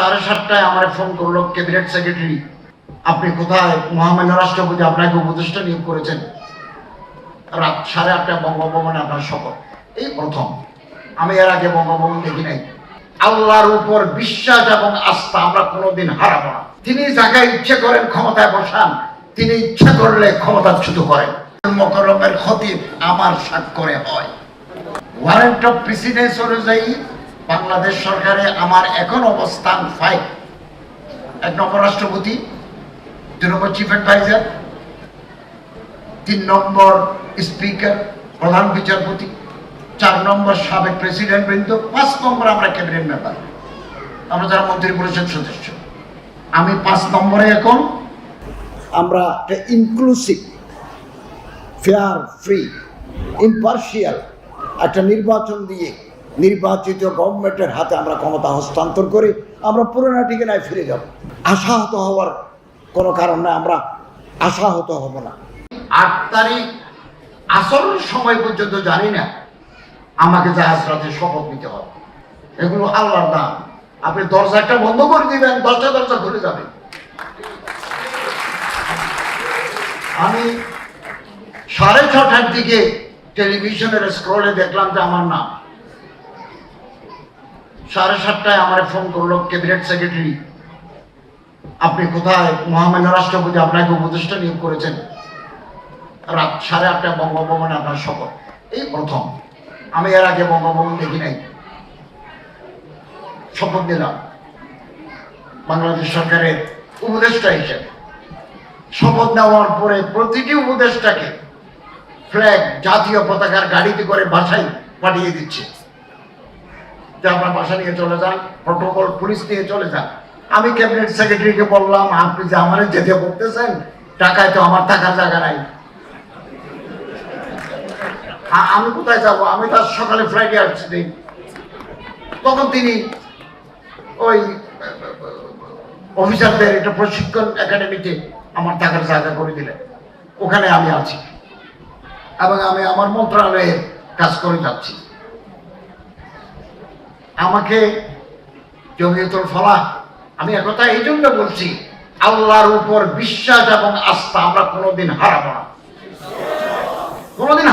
সাড়ে সাতটায় আমার ফোন করল ক্যাবিনেট সেক্রেটারি আপনি কোথায়? মহামান্য রাষ্ট্রপতি আপনাকে উপদেষ্টা নিয়োগ করেছেন। রাত সাড়ে আটটায় বঙ্গভবনে আপনার শপথ। এই প্রথম। আমি এর আগে বঙ্গভবন দেখি নাই। আল্লাহর উপর বিশ্বাস এবং আস্থা আমরা কোনোদিন হারাবো না। তিনি যাকে ইচ্ছে করেন ক্ষমতায় বসান, তিনি ইচ্ছা করলে ক্ষমতাচ্যুত করেন। মকরমের ক্ষতি আমার স্বাক্ষরে হয়। ওয়ারেন্ট অফ প্রেসিডেন্স অনুযায়ী বাংলাদেশ সরকারে আমার এখন অবস্থান ফাইভ এক নম্বর রাষ্ট্রপতি, দুই নম্বর চিফ অ্যাডভাইজার তিন নম্বর স্পিকার প্রধান বিচারপতি, চার নম্বর সাবেক প্রেসিডেন্ট বৃন্দ, পাঁচ নম্বর আমরা ক্যাবিনেট মেম্বার আমরা যারা মন্ত্রী পরিষদ সদস্য। আমি পাঁচ নম্বরে এখন। আমরা একটা ইনক্লুসিভ ফেয়ার ফ্রি ইম্পার্শিয়াল একটা নির্বাচন দিয়ে নির্বাচিত গভর্নমেন্টের হাতে আমরা ক্ষমতা হস্তান্তর করে, আমরা পুরোনো ঠিকানায় ফিরে যাব। আশাহত হওয়ার কোনো কারণ নাই, আমরা আশাহত হব না। আট তারিখ আসল সময় পর্যন্ত জানি না, আমাকে জাহাজ রাতে শপথ নিতে হবে। এগুলো আল্লাহর দাম আপনি দরজাটা বন্ধ করে দিবেন, দরজা দরজা খুলে যাবে। আমি সাড়ে ছটার দিকে টেলিভিশনের স্ক্রলে দেখলাম যে আমার নাম। সাড়ে সাতটায় আমার ফোন করল ক্যাবিনেট সেক্রেটারি আপনি কোথায়? মহামান্য রাষ্ট্রপতি আপনাকে উপদেষ্টা নিয়োগ করেছেন। রাত সাড়ে আটটায় বঙ্গভবনে আপনার শপথ এই প্রথম। আমি এর আগে বঙ্গভবন দেখি নাই। শপথ নিলাম। বাংলাদেশ সরকারের উপদেষ্টা হিসেবে। শপথ নেওয়ার পরে প্রতিটি উপদেষ্টাকে ফ্ল্যাগ জাতীয় পতাকার গাড়িতে করে বাসায় পাঠিয়ে দিচ্ছে। যে আপনার বাসা নিয়ে চলে যান প্রোটোকল পুলিশ নিয়ে চলে যান। আমি ক্যাবিনেট সেক্রেটারিকে বললাম, আপনি যে আমার যেতে বলতেছেন টাকায় তো আমার থাকার জায়গা নাই। আমি কোথায় যাব? আমি তার সকালে ফ্লাইটে আসছি। তখন তিনি ওই অফিসারদের একটা প্রশিক্ষণ একাডেমিতে আমার থাকার জায়গা করে দিলেন। ওখানে আমি আছি। এবং আমি আমার মন্ত্রণালয়ে কাজ করে যাচ্ছি। আমাকে জমিয়তুল ফলা আমি একথা এই জন্য বলছি, আল্লাহর উপর বিশ্বাস এবং আস্থা আমরা কোনোদিন হারাবো না। কোনোদিন